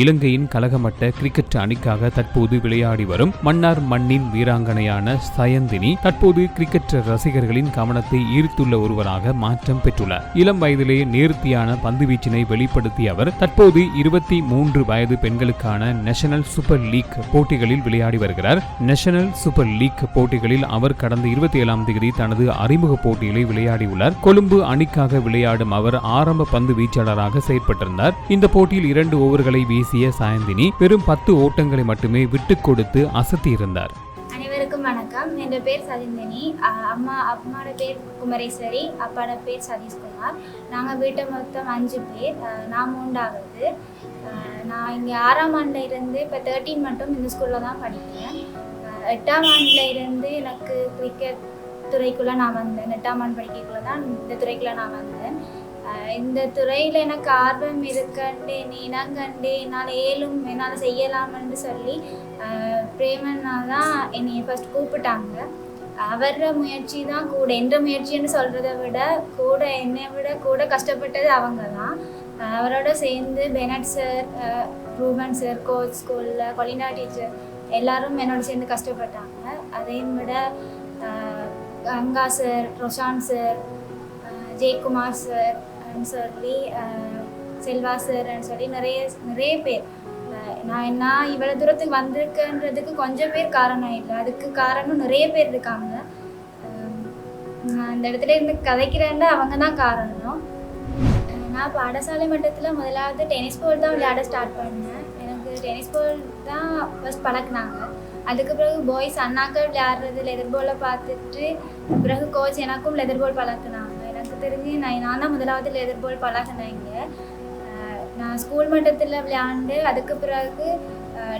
இலங்கையின் கலகமட்ட கிரிக்கெட் அணிக்காக தற்போது விளையாடி வரும் மன்னார் மண்ணின் வீராங்கனையான சயந்தினி தற்போது கிரிக்கெட் ரசிகர்களின் கவனத்தை ஈர்த்துள்ள ஒருவராக மாற்றம் பெற்றுள்ளார். இளம் வயதிலேயே நேர்த்தியான பந்துவீச்சினை வெளிப்படுத்திய அவர் தற்போது இருபத்தி மூன்று வயது பெண்களுக்கான நேஷனல் சூப்பர் லீக் போட்டிகளில் விளையாடி வருகிறார். நேஷனல் சூப்பர் லீக் போட்டிகளில் அவர் கடந்த இருபத்தி ஏழாம் தேதி தனது அறிமுக போட்டிகளை விளையாடியுள்ளார் கொழும்பு அணிக்காக விளையாடும் அவர் ஆரம்ப பந்து வீச்சாளராக செயற்பட்டிருந்தார். இந்த போட்டியில் இரண்டு ஓவர்களை வீசிய சாயந்தினி வெறும் பத்து ஓட்டங்களை மட்டுமே விட்டு கொடுத்து அசத்தியிருந்தார். அனைவருக்கும் வணக்கம். என் பேர் சதிந்தினி அம்மா அம்மாவோட பேர் குமரேஸ்வரி அப்பாவோட பேர் சதீஷ்குமார். நாங்கள் வீட்டை மொத்தம் அஞ்சு பேர். நான் மூண்டாவது நான் இங்கே ஆறாம் ஆண்டில் இருந்து இப்போ தேர்ட்டீன் மட்டும் இந்த ஸ்கூலில் தான் படிக்கிறேன். எட்டாம் ஆண்டில் இருந்து எனக்கு கிரிக்கெட் துறைக்குள்ளே நான் வந்தேன். எட்டாம் ஆண்டு படிக்கக்குள்ளே தான் இந்த துறைக்குள்ளே நான் வந்தேன். இந்த துறையில் எனக்கு ஆர்வம் இருக்கண்டு நீ இனங்கண்டு என்னால் ஏழும் என்னால் செய்யலாம்னு சொல்லி பிரேமன்னா பிரேமண்ணா தான் என்னை ஃபஸ்ட் கூப்பிட்டாங்க. அவர முயற்சி தான் கூட எந்த முயற்சின்னு சொல்கிறத விட கூட என்னை விட கூட கஷ்டப்பட்டது அவங்க தான் அவரோட சேர்ந்து Bennett sir Ruben sir coach ஸ்கூலில் கொலினா டீச்சர் எல்லாரும் என்னோட சேர்ந்து கஷ்டப்பட்டாங்க. அதையும் விட Ganga sir Roshan sir Jayakumar sir சொல்லி செல்வா சார்ன்னு சொல்லி நிறைய நிறைய பேர். நான் என்ன இவ்வளோ தூரத்துக்கு வந்திருக்கேன்றதுக்கு கொஞ்சம் பேர் காரணம் இல்லை. அதுக்கு காரணம் நிறைய பேர் இருக்காங்க. நான் அந்த இடத்துல இருந்து கதைக்கிறேன்னா அவங்க தான் காரணம். நான் பாடசாலை மட்டத்தில் முதலாவது டென்னிஸ் பால் தான் விளையாட ஸ்டார்ட் பண்ணேன். எனக்கு டென்னிஸ் பால் தான் ஃபஸ்ட் பழக்குனாங்க. அதுக்கு பிறகு பாய்ஸ் அண்ணாக்கள் விளையாடுறது லெதர் பாலை பார்த்துட்டு பிறகு கோச் எனக்கும் லெதர் பால் பழக்கினாங்க. தெரிஞ்சு நான் நான் தான் முதலாவது லெதர் பால் பழகினேங்க நான் ஸ்கூல் மட்டத்தில் விளையாண்டு அதுக்கு பிறகு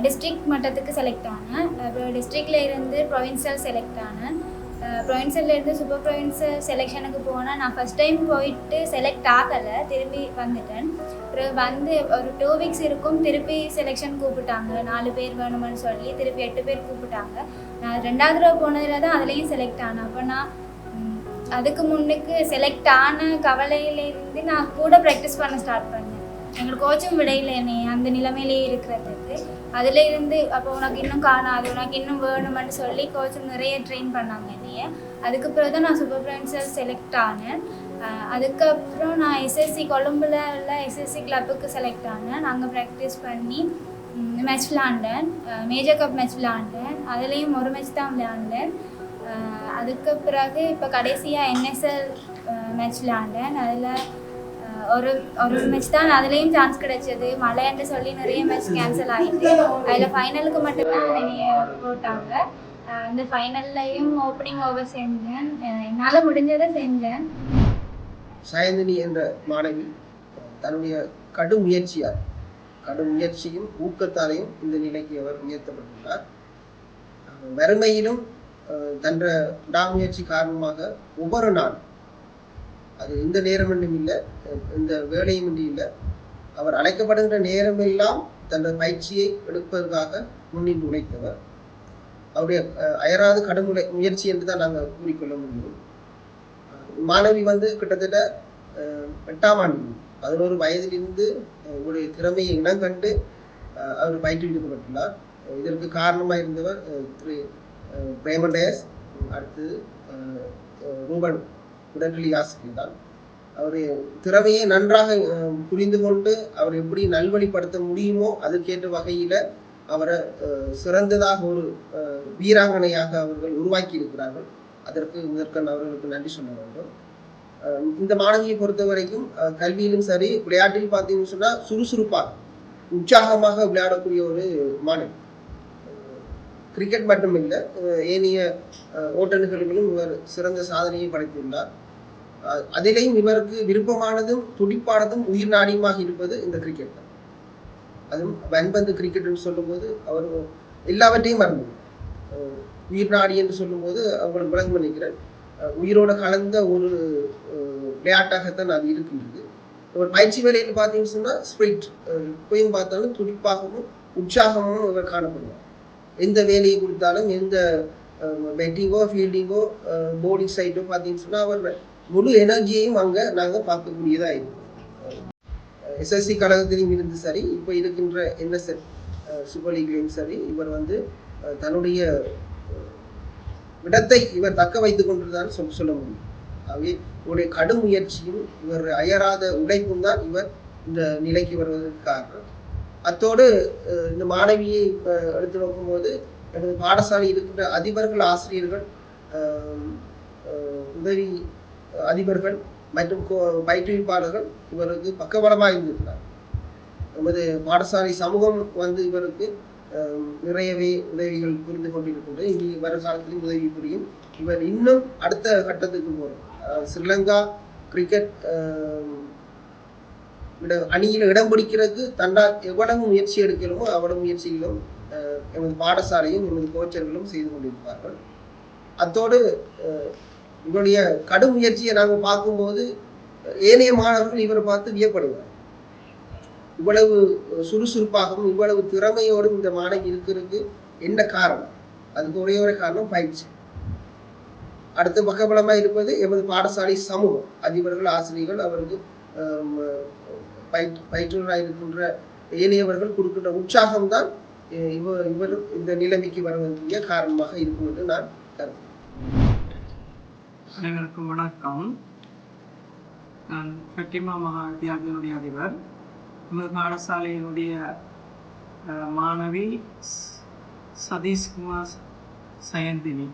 டிஸ்ட்ரிக்ட் மட்டத்துக்கு செலக்ட் ஆனேன். அப்புறம் டிஸ்ட்ரிக்டில் இருந்து ப்ரொவின்சியல் செலக்ட் ஆனேன். ப்ரொவின்சியல்ல இருந்து சூப்பர் ப்ரொவின்சியல் செலெக்ஷனுக்கு போனால் நான் ஃபஸ்ட் டைம் போயிட்டு செலக்ட் ஆகலை. திரும்பி வந்துட்டேன். அப்புறம் வந்து ஒரு டூ வீக்ஸ் இருக்கும். திருப்பி செலெக்ஷன் கூப்பிட்டாங்க. நாலு பேர் வேணுமென்னு சொல்லி திருப்பி எட்டு பேர் கூப்பிட்டாங்க. நான் ரெண்டாவது தடவை போனதில் தான் அதுலேயும் செலக்ட் ஆனேன். அப்போ நான் அதுக்கு முன்னுக்கு செலக்ட் ஆன கவலையிலேருந்து நான் கூட ப்ராக்டிஸ் பண்ண ஸ்டார்ட் பண்ணேன். எங்களுக்கு கோச்சும் விடையில என்னை அந்த நிலைமையிலேயே இருக்கிறதுக்கு அதுல இருந்து அப்போ உனக்கு இன்னும் காணாது உனக்கு இன்னும் வேணுமென்னு சொல்லி கோச்சும் நிறைய ட்ரெயின் பண்ணாங்க என்னைய. அதுக்கு பிறகு தான் நான் சூப்பர் ஃப்ரெண்ட்ஸில் செலக்ட் ஆனேன் அதுக்கப்புறம் நான் எஸ்எஸ்சி கொழும்புல உள்ள எஸ்எஸ்சி கிளப்புக்கு செலக்ட் ஆனேன். நாங்கள் ப்ராக்டிஸ் பண்ணி மேட்ச் விளாண்டேன். மேஜர் கப் மேட்ச் விளாண்டேன். அதுலேயும் ஒரு மேட்ச் தான் விளையாண்டேன் அதுக்கு பிறகு இப்போ கடைசியாக என்எஸ்எல் மேட்ச் ஆண்டேன். அதில் ஒரு ஒரு மேட்ச் தான் அதுலேயும் சான்ஸ் கிடைச்சது. என்று சொல்லி நிறைய மேட்ச் கேன்சல் ஆகிட்டு அதில் ஃபைனலுக்கு மட்டும்தான் என்னைய போட்டாங்க. அந்த ஃபைனல்லையும் ஓப்பனிங் ஓவர் செஞ்சேன். என்னால் முடிஞ்சதை செஞ்சேன். சயந்தினி என்ற மாணவி தன்னுடைய கடும் முயற்சியால் கடும் முயற்சியும் ஊக்கத்தாலையும் இந்த நிலைக்கு அவர் உயர்த்தப்பட்டுள்ளார். வறுமையிலும் தன்ற விடாமுயற்சி காரணமாக ஒவ்வொரு நாள் அது இந்த நேரம் என்றும் இல்லை இந்த வேலையும் இன்றி இல்லை அவர் அழைக்கப்படுகின்ற நேரமெல்லாம் தனது பயிற்சியை எடுப்பதற்காக முன்னின்று உழைத்தவர் அவருடைய அயராது கடும் முயற்சி என்று தான் நாங்கள் கூறிக்கொள்ள முடியும். மாணவி வந்து கிட்டத்தட்ட எட்டாம் ஆண்டு பதினோரு வயதிலிருந்து உங்களுடைய திறமையை இனங்கண்டு அவர் பயிற்றுவிக்கப்பட்டுள்ளார். அஹ், இதற்கு காரணமாக இருந்தவர் திரு அஹ், பிரேமண்டயஸ் அடுத்து ரூபன் உடனடி ஆசிரியர் தான் அவருடைய திறமையை நன்றாக புரிந்து கொண்டு அவர் எப்படி நல்வழிப்படுத்த முடியுமோ அதற்கேற்ற வகையில் அவரை சிறந்ததாக ஒரு வீராங்கனையாக அவர்கள் உருவாக்கி இருக்கிறார்கள் அதற்கு முதற்கண் அவர்களுக்கு நன்றி சொல்ல வேண்டும். இந்த மாணவியை பொறுத்த வரைக்கும் கல்வியிலும் சரி விளையாட்டில் பார்த்தீங்கன்னு சொன்னால் சுறுசுறுப்பாக உற்சாகமாக விளையாடக்கூடிய ஒரு மாணவி. கிரிக்கெட் மட்டும் இல்லை ஏனைய அஹ் இவர் சிறந்த சாதனையை படைத்துள்ளார் அதிலையும் அதிலேயும் இவருக்கு விருப்பமானதும் துடிப்பானதும் உயிர் நாடியுமாக இருப்பது இந்த கிரிக்கெட் தான். அதுவும் வன்பந்து கிரிக்கெட்னு சொல்லும்போது அவர் எல்லாவற்றையும் மறந்து உயிர் நாடி என்று சொல்லும்போது அவங்களுக்கு விளங்கும் நினைக்கிறேன். உயிரோட கலந்த ஒரு விளையாட்டாகத்தான் அது இருக்கின்றது. ஒரு பயிற்சி வேலையில் பார்த்தீங்கன்னு சொன்னால் ஸ்பிரிட் இப்பயும் பார்த்தாலும் துடிப்பாகவும் உற்சாகமும் இவர் காணப்படுவார். எந்த வேலையை கொடுத்தாலும் எந்த பெட்டிங்கோ ஃபீல்டிங்கோ போர்டிங் சைட்டோ பார்த்தீங்கன்னு சொன்னால் அவர் முழு எனர்ஜியையும் அங்கே நாங்கள் பார்க்கக்கூடியதாக இருக்கும். எஸ்எஸ்சி கழகத்திலையும் இருந்து சரி இப்போ இருக்கின்ற என்எஸ்எல் சூப்பர் லீக்லையும் சரி இவர் வந்து தன்னுடைய இடத்தை இவர் தக்க வைத்து கொண்டிருந்தார் சொல்ல சொல்ல முடியும். ஆகவே இவருடைய கடும் முயற்சியும் இவர் அயராத உழைப்பும் தான் இவர் இந்த நிலைக்கு வருவதற்கு காரணம். அத்தோடு இந்த மாணவியை இப்ப எடுத்து நோக்கும்போது எனது பாடசாலை இருக்கின்ற அதிபர்கள் ஆசிரியர்கள் உதவி அதிபர்கள் மற்றும் கோ- பயிற்றுவிப்பாளர்கள் இவருக்கு பக்கபலமாக இருந்திருக்கிறார். நமது பாடசாலை சமூகம் வந்து இவருக்கு நிறையவே உதவிகள் புரிந்து கொண்டிருக்கின்றது. இனி வருங்காலத்திலும் உதவி புரியும். இவர் இன்னும் அடுத்த கட்டத்துக்கு போகிறோம் ஸ்ரீலங்கா கிரிக்கெட் அணியில் இடம் பிடிக்கிறதுக்கு தண்டா எவ்வளவு முயற்சி எடுக்கிறோமோ அவ்வளவு முயற்சிகளும் அஹ், எமது பாடசாலையும் எமது கோச்சர்களும் செய்து கொண்டிருப்பார்கள். அத்தோடு அஹ், இவருடைய கடும் முயற்சியை நாங்கள் பார்க்கும்போது ஏனைய மாணவர்கள் இவரை பார்த்து வியப்படுவார். இவ்வளவு சுறுசுறுப்பாகவும் இவ்வளவு திறமையோடும் இந்த மாணவி இருக்கிறதுக்கு என்ன காரணம்? அதுக்கு ஒரே ஒரு காரணம் பயிற்சி. அடுத்து பக்கபலமாக இருப்பது எமது பாடசாலை சமூகம். அதிபர்கள் ஆசிரியர்கள் அவருக்கு ஆம், பயிற்று இருக்கின்ற ஏனையவர்கள் கொடுக்கின்ற உற்சாகம்தான் இவ இவர் இந்த நிலைமைக்கு வருவதற்கு காரணமாக இருக்கும் என்று நான் கருதுகிறேன். அனைவருக்கும் வணக்கம். நான் கட்டிமா மகா வித்யாலயனுடைய அதிபர். நமது பாடசாலையினுடைய அஹ், மாணவி சதீஷ்குமார் சயந்தினி.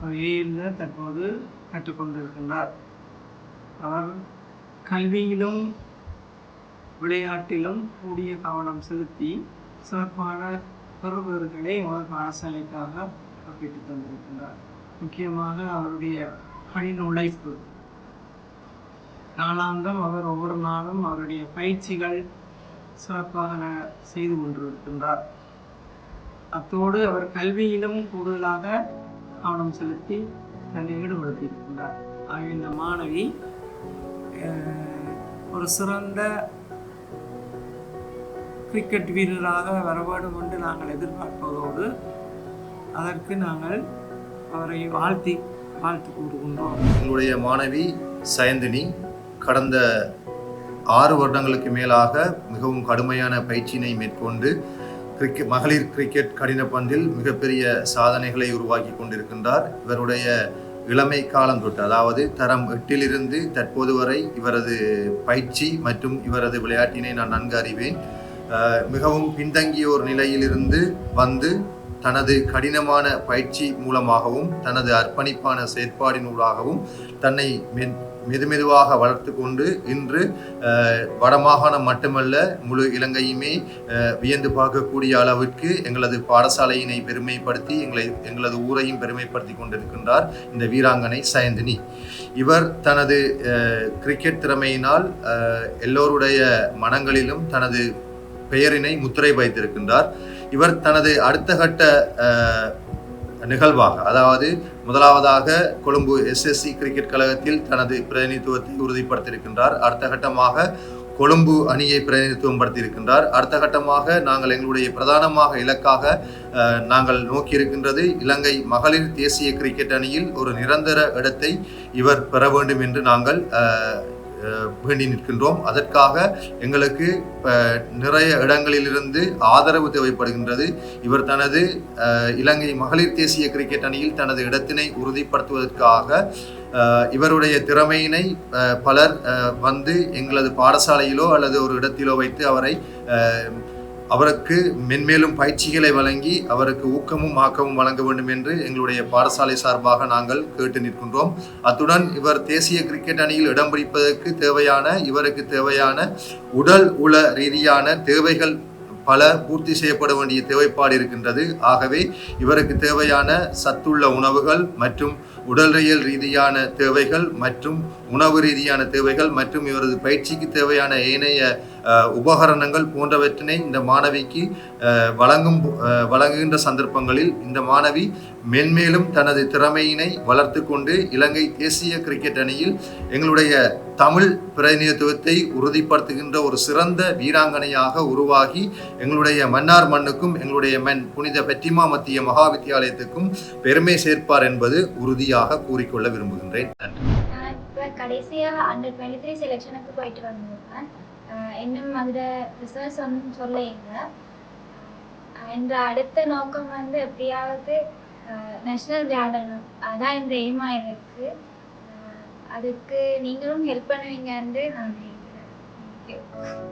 அவர் ஏழில் தற்போது கற்றுக்கொண்டிருக்கின்றார். அவர் கல்வியிலும் விளையாட்டிலும் கூடிய கவனம் செலுத்தி சிறப்பான பெறுபவர்களை அவர் பாடசாலைக்காக கற்பித்து தந்திருக்கின்றார். முக்கியமாக அவருடைய கடின உழைப்பு நாளாந்தம் அவர் ஒவ்வொரு நாளும் அவருடைய பயிற்சிகள் சிறப்பாக செய்து கொண்டிருக்கின்றார். அத்தோடு அவர் கல்வியிலும் கூடுதலாக கவனம் செலுத்தி தன்னை ஈடுபடுத்தியிருக்கின்றார். ஆக இந்த மாணவி ஒரு சிறந்த கிரிக்கெட் வீரராக வரபாடு வேண்டும் என்று நாங்கள் எதிர்பார்ப்பதோடு அதற்கு நாங்கள் அவரை வாழ்த்தி வாழ்த்து கூறுகின்றோம். எங்களுடைய மாணவி சயந்தினி கடந்த ஆறு வருடங்களுக்கு மேலாக மிகவும் கடுமையான பயிற்சியினை மேற்கொண்டு கிரிக்கெட் மகளிர் கிரிக்கெட் கடின பந்தில் மிகப்பெரிய சாதனைகளை உருவாக்கி கொண்டிருக்கின்றார். இவருடைய இளமை காலம் தொட்டு அதாவது தரம் எட்டிலிருந்து தற்போது வரை இவரது பயிற்சி மற்றும் இவரது விளையாட்டினை நான் நன்கு அறிவேன். மிகவும் பின்தங்கிய ஒரு நிலையிலிருந்து வந்து தனது கடினமான பயிற்சி மூலமாகவும் தனது அர்ப்பணிப்பான செயற்பாடினூடாகவும் தன்னை மென் மெதுமெதுவாக வளர்த்து கொண்டு இன்று வடமாகாணம் மட்டுமல்ல முழு இலங்கையுமே வியந்து பார்க்கக்கூடிய அளவிற்கு எங்களது பாடசாலையினை பெருமைப்படுத்தி எங்களை எங்களது ஊரையும் பெருமைப்படுத்தி கொண்டிருக்கின்றார் இந்த வீராங்கனை சயந்தினி. இவர் தனது கிரிக்கெட் திறமையினால் எல்லோருடைய மனங்களிலும் தனது பெயரினை முத்திரை வைத்திருக்கின்றார். இவர் தனது அடுத்த கட்ட நிகழ்வாக அதாவது முதலாவதாக கொழும்பு எஸ்எஸ்சி கிரிக்கெட் கழகத்தில் தனது பிரதிநிதித்துவத்தை உறுதிப்படுத்தியிருக்கின்றார். அடுத்த கட்டமாக கொழும்பு அணியை பிரதிநிதித்துவம் படுத்தியிருக்கின்றார் அடுத்த கட்டமாக நாங்கள் எங்களுடைய பிரதானமாக இலக்காக நாங்கள் நோக்கியிருக்கின்றது இலங்கை மகளிர் தேசிய கிரிக்கெட் அணியில் ஒரு நிரந்தர இடத்தை இவர் பெற வேண்டும் என்று நாங்கள் வேண்டி நிற்கின்றோம். அதற்காக எங்களுக்கு நிறைய இடங்களிலிருந்து ஆதரவு தேவைப்படுகின்றது. இவர் தனது இலங்கை மகளிர் தேசிய கிரிக்கெட் அணியில் தனது இடத்தினை உறுதிப்படுத்துவதற்காக இவருடைய திறமையினை பலர் வந்து எங்களது பாடசாலையிலோ அல்லது ஒரு இடத்திலோ வைத்து அவரை அவருக்கு மென்மேலும் பயிற்சிகளை வழங்கி அவருக்கு ஊக்கமும் ஆக்கமும் வழங்க வேண்டும் என்று எங்களுடைய பாடசாலை சார்பாக நாங்கள் கேட்டு நிற்கின்றோம். அத்துடன் இவர் தேசிய கிரிக்கெட் அணியில் இடம் பிடிப்பதற்கு தேவையான இவருக்கு தேவையான உடல் உள ரீதியான தேவைகள் பல பூர்த்தி செய்யப்பட வேண்டிய தேவைப்பாடு இருக்கின்றது. ஆகவே இவருக்கு தேவையான சத்துள்ள உணவுகள் மற்றும் உடலியல் ரீதியான தேவைகள் மற்றும் உணவு ரீதியான தேவைகள் மற்றும் இவரது பயிற்சிக்கு தேவையான ஏனைய உபகரணங்கள் போன்றவற்றினை இந்த மாணவிக்கு வழங்கும் வழங்குகின்ற சந்தர்ப்பங்களில் இந்த மாணவி மென்மேலும் தனது திறமையினை வளர்த்து கொண்டு இலங்கை தேசிய கிரிக்கெட் அணியில் எங்களுடைய தமிழ் பிரதிநிதித்துவத்தை உறுதிப்படுத்துகின்ற ஒரு சிறந்த வீராங்கனையாக உருவாகி எங்களுடைய மன்னார் மண்ணுக்கும் எங்களுடைய மண் புனித பெட்டிமா மத்திய மகா வித்தியாலயத்துக்கும் பெருமை சேர்ப்பார் என்பது உறுதியாக கூறிக்கொள்ள விரும்புகின்றேன். நன்றி. கடைசியாக அண்டர் டுவெண்ட்டி த்ரீ செலெக்ஷனுக்கு போயிட்டு வந்திருக்கேன் இன்னும் அதில் ரிசர்ச் ஒன்றும் சொல்ல என்ற அடுத்த நோக்கம் வந்து எப்படியாவது நேஷ்னல் கார்டன் அதான் இந்த எய்மாக இருக்கு அதுக்கு நீங்களும் ஹெல்ப் பண்ணுவீங்கன்னு நான் நினைக்கிறேன் தேங்க்யூ